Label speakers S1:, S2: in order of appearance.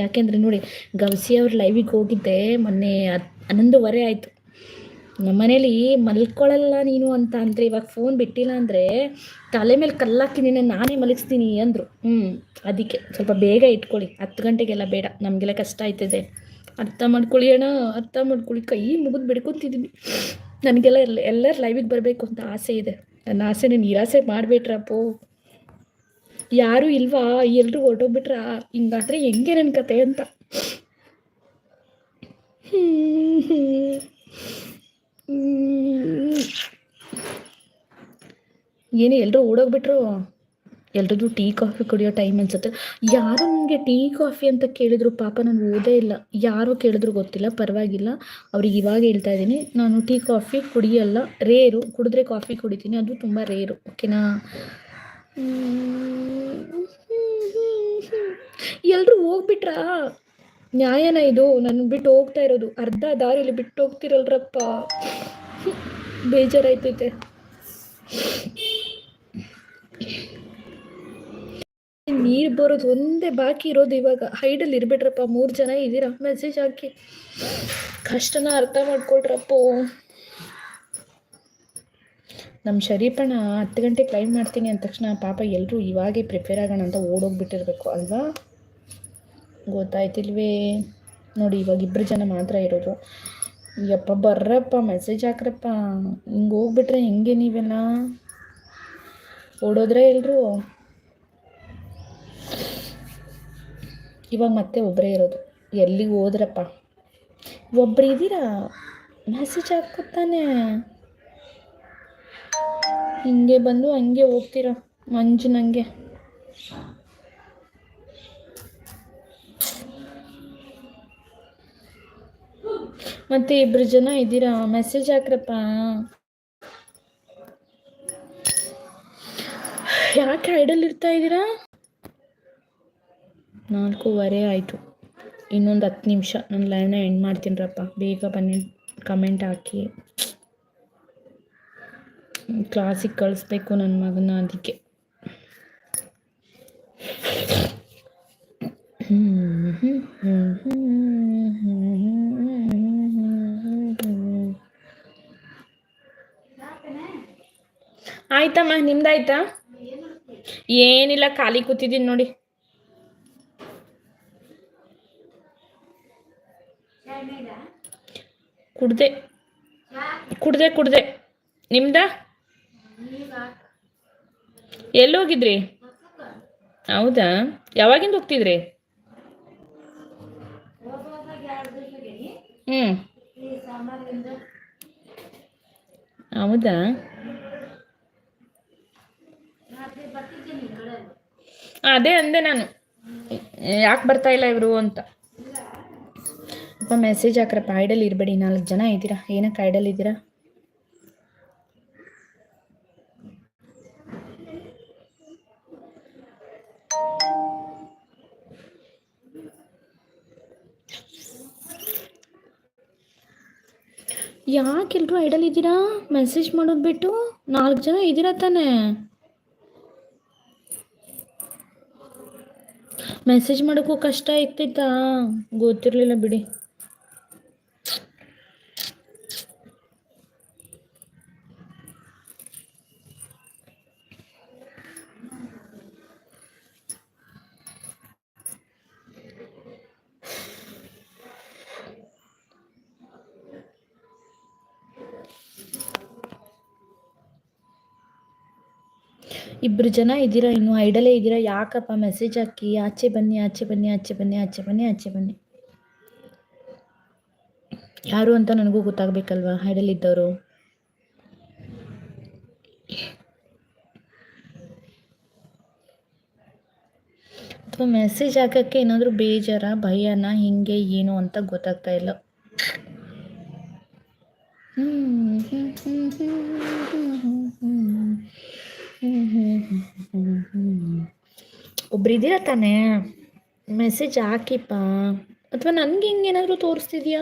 S1: ಯಾಕೆಂದರೆ ನೋಡಿ, ಗವಸಿ ಅವ್ರ ಲೈವಿಗೆ ಹೋಗಿದ್ದೆ ಮೊನ್ನೆ ಹನ್ನೊಂದುವರೆ ಆಯಿತು. ನಮ್ಮ ಮನೇಲಿ ಮಲ್ಕೊಳ್ಳಲ್ಲ ನೀನು ಅಂತ ಅಂದರೆ ಇವಾಗ ಫೋನ್ ಬಿಟ್ಟಿಲ್ಲ ಅಂದರೆ ತಲೆ ಮೇಲೆ ಕಲ್ಲಾಕಿ ನಿನ್ನ ನಾನೇ ಮಲಗಿಸ್ತೀನಿ ಅಂದರು. ಹ್ಞೂ ಅದಕ್ಕೆ ಸ್ವಲ್ಪ ಬೇಗ ಇಟ್ಕೊಳ್ಳಿ, ಹತ್ತು ಗಂಟೆಗೆಲ್ಲ ಬೇಡ, ನಮಗೆಲ್ಲ ಕಷ್ಟ ಆಯ್ತದೆ. ಅರ್ಥ ಮಾಡ್ಕೊಳ್ಳಿ ಅಣ್ಣ, ಅರ್ಥ ಮಾಡ್ಕೊಳ್ಳಿ, ಕೈ ಮುಗಿದು ಬಿಡ್ಕೊತಿದ್ದೀನಿ ನನಗೆಲ್ಲ ಎಲ್ಲ, ಎಲ್ಲರ ಲೈವಿಗೆ ಬರಬೇಕು ಅಂತ ಆಸೆ ಇದೆ. ನನ್ನ ಆಸೆನ ನಿರಾಸೆ ಮಾಡಿಬಿಟ್ರಪ್ಪೋ ಯಾರೂ ಇಲ್ವಾ? ಎಲ್ಲರೂ ಹೊರಟೋಗ್ಬಿಟ್ರ? ಹಿಂಗಾದ್ರೆ ಹೆಂಗೆ ನನ್ನ ಕತೆ ಅಂತ? ಏನು ಎಲ್ಲರೂ ಓಡೋಗ್ಬಿಟ್ರು? ಎಲ್ರದ್ದು ಟೀ, ಕಾಫಿ ಕುಡಿಯೋ ಟೈಮ್ ಅನ್ಸುತ್ತೆ. ಯಾರು ನನಗೆ ಟೀ, ಕಾಫಿ ಅಂತ ಕೇಳಿದ್ರು? ಪಾಪ ನಾನು ಓದೇ ಇಲ್ಲ. ಯಾರು ಕೇಳಿದ್ರು ಗೊತ್ತಿಲ್ಲ, ಪರವಾಗಿಲ್ಲ. ಅವ್ರಿಗೆ ಇವಾಗ ಹೇಳ್ತಾ ಇದ್ದೀನಿ. ನಾನು ಟೀ, ಕಾಫಿ ಕುಡಿಯಲ್ಲ. ರೇರು. ಕುಡಿದ್ರೆ ಕಾಫಿ ಕುಡಿತೀನಿ. ಅದು ತುಂಬ ರೇರು. ಓಕೆನಾ ಎಲ್ಲರೂ ಹೋಗ್ಬಿಟ್ರಾ? ನ್ಯಾಯನ ಇದು ನನ್ನ ಬಿಟ್ಟು ಹೋಗ್ತಾ ಇರೋದು. ಅರ್ಧ ದಾರಿಲಿ ಬಿಟ್ಟು ಹೋಗ್ತಿರಲ್ರಪ್ಪ. ಬೇಜಾರಾಯ್ತೈತೆ. ನೀರು ಬರೋದು ಒಂದೇ ಬಾಕಿ ಇರೋದು ಇವಾಗ. ಹೈಡಲ್ಲಿ ಇರ್ಬಿಟ್ರಪ್ಪ ಮೂರು ಜನ ಇದ್ದೀರಾ ಮೆಸೇಜ್ ಹಾಕಿ. ಕಷ್ಟನ ಅರ್ಥ ಮಾಡ್ಕೊಳ್ರಪ್ಪ. ನಮ್ಮ ಶರೀಫಣ್ಣ ಹತ್ತು ಗಂಟೆಗೆ ಕ್ಲೈಮ್ ಮಾಡ್ತೀನಿ ಅಂದ ತಕ್ಷಣ ಪಾಪ ಎಲ್ಲರೂ ಇವಾಗೇ ಪ್ರಿಪೇರ್ ಆಗೋಣ ಅಂತ ಓಡೋಗ್ಬಿಟ್ಟಿರ್ಬೇಕು, ಅಲ್ವಾ? ಗೊತ್ತಾಯ್ತಿಲ್ವೇ? ನೋಡಿ, ಇವಾಗ ಇಬ್ಬರು ಜನ ಮಾತ್ರ ಇರೋದು. ಯಪ್ಪ, ಬರ್ರಪ್ಪ ಮೆಸೇಜ್ ಹಾಕ್ರಪ್ಪ. ಹಿಂಗೆ ಹೋಗ್ಬಿಟ್ರೆ ಹೆಂಗೆ ನೀವೆಲ್ಲ? ಓಡೋದ್ರೆ ಎಲ್ರು? ಇವಾಗ ಮತ್ತೆ ಒಬ್ಬರೇ ಇರೋದು. ಎಲ್ಲಿಗೆ ಹೋದ್ರಪ್ಪ? ಒಬ್ಬರು ಇದ್ದೀರಾ? ಮೆಸೇಜ್ ಹಾಕ್ಕೊತಾನೆ ಹಿಂಗೆ ಬಂದು ಹಂಗೆ ಹೋಗ್ತೀರಾ? ಮಂಜು ನನಗೆ ಮತ್ತೆ ಇಬ್ರು ಜನ ಇದ್ದೀರಾ? ಮೆಸೇಜ್ ಹಾಕ್ರಪ್ಪ. ಯಾಕೆ ಐಡಲ್ ಇರ್ತಾ ಇದ್ದೀರಾ? ನಾಲ್ಕೂವರೆ ಆಯಿತು. ಇನ್ನೊಂದು ಹತ್ತು ನಿಮಿಷ. ನನ್ನ ಲೈವ್ನ ಎಂಡ್ ಮಾಡ್ತೀನಿರಪ್ಪ. ಬೇಗ ಬನ್ನಿ. ಕಮೆಂಟ್ ಹಾಕಿ. ಕ್ಲಾಸಿಗೆ ಕಳಿಸ್ಬೇಕು ನನ್ನ ಮಗನ ಅದಕ್ಕೆ. ಆಯ್ತಮ್ಮ ನಿಮ್ದಾಯ್ತಾ? ಏನಿಲ್ಲ ಖಾಲಿ ಕೂತಿದ್ದೀನಿ ನೋಡಿ. ಕುಡ್ದೆ ಕುಡ್ದೆ ಕುಡ್ದೆ. ನಿಮ್ದ? ಎಲ್ಲಿ ಹೋಗಿದ್ರಿ ಹೌದಾ? ಯಾವಾಗಿಂದ ಹೋಗ್ತಿದ್ರಿ? ಹ್ಮ್. ಹೌದಾ? ಅದೇ ಅಂದೆ ನಾನು. ಯಾಕೆ ಬರ್ತಾ ಇಲ್ಲ ಇವರು ಅಂತ. ಅಪ್ಪ ಮೆಸೇಜ್ ಹಾಕ್ರಪ್ಪ. ಐಡಲ್ ಇರಬೇಡಿ, ನಾಲ್ಕು ಜನ ಇದ್ದೀರಾ? ಏನಕ್ಕೆ ಐಡಲ್ ಇದ್ದೀರಾ? ಯಾಕೆಲ್ರು ಐಡಲ್ ಇದ್ದೀರಾ? ಮೆಸೇಜ್ ಮಾಡೋದು ಬಿಟ್ಟು ನಾಲ್ಕು ಜನ ಇದ್ದೀರಾ ತಾನೇ? ಮೆಸೇಜ್ ಮಾಡೋಕ್ಕೂ ಕಷ್ಟ ಇತ್ತಿತ್ತಾ ಗೊತ್ತಿರಲಿಲ್ಲ ಬಿಡಿ. ಇಬ್ಬರು ಜನ ಇದ್ದೀರಾ? ಇನ್ನು ಐಡಲೇ ಇದ್ದೀರಾ? ಯಾಕಪ್ಪ ಮೆಸೇಜ್ ಹಾಕಿ, ಆಚೆ ಬನ್ನಿ ಆಚೆ ಬನ್ನಿ ಆಚೆ ಬನ್ನಿ ಆಚೆ ಬನ್ನಿ ಆಚೆ ಬನ್ನಿ. ಯಾರು ಅಂತ ನನಗೂ ಗೊತ್ತಾಗಬೇಕಲ್ವಾ? ಐಡಲ್ ಇದ್ದವರು. ಅಥವಾ ಮೆಸೇಜ್ ಹಾಕೋಕ್ಕೆ ಏನಾದರೂ ಬೇಜಾರ, ಭಯನ, ಹಿಂಗೆ, ಏನು ಅಂತ ಗೊತ್ತಾಗ್ತಾ ಇಲ್ಲ. ಹ್ಮ್ ಹ್ಮ್ ಹ್ಮ್ ಹ್ಮ್ ಹ್ಮ್ ಹ್ಮ್ ಒಬ್ರು ಒಬ್ರಿದ್ದೀರ ತಾನೇ? ಮೆಸೇಜ್ ಹಾಕಿಪ್ಪ. ಅಥವಾ ನನ್ಗೆ ಹಿಂಗೇನಾದ್ರೂ ತೋರಿಸ್ತಿದ್ಯಾ?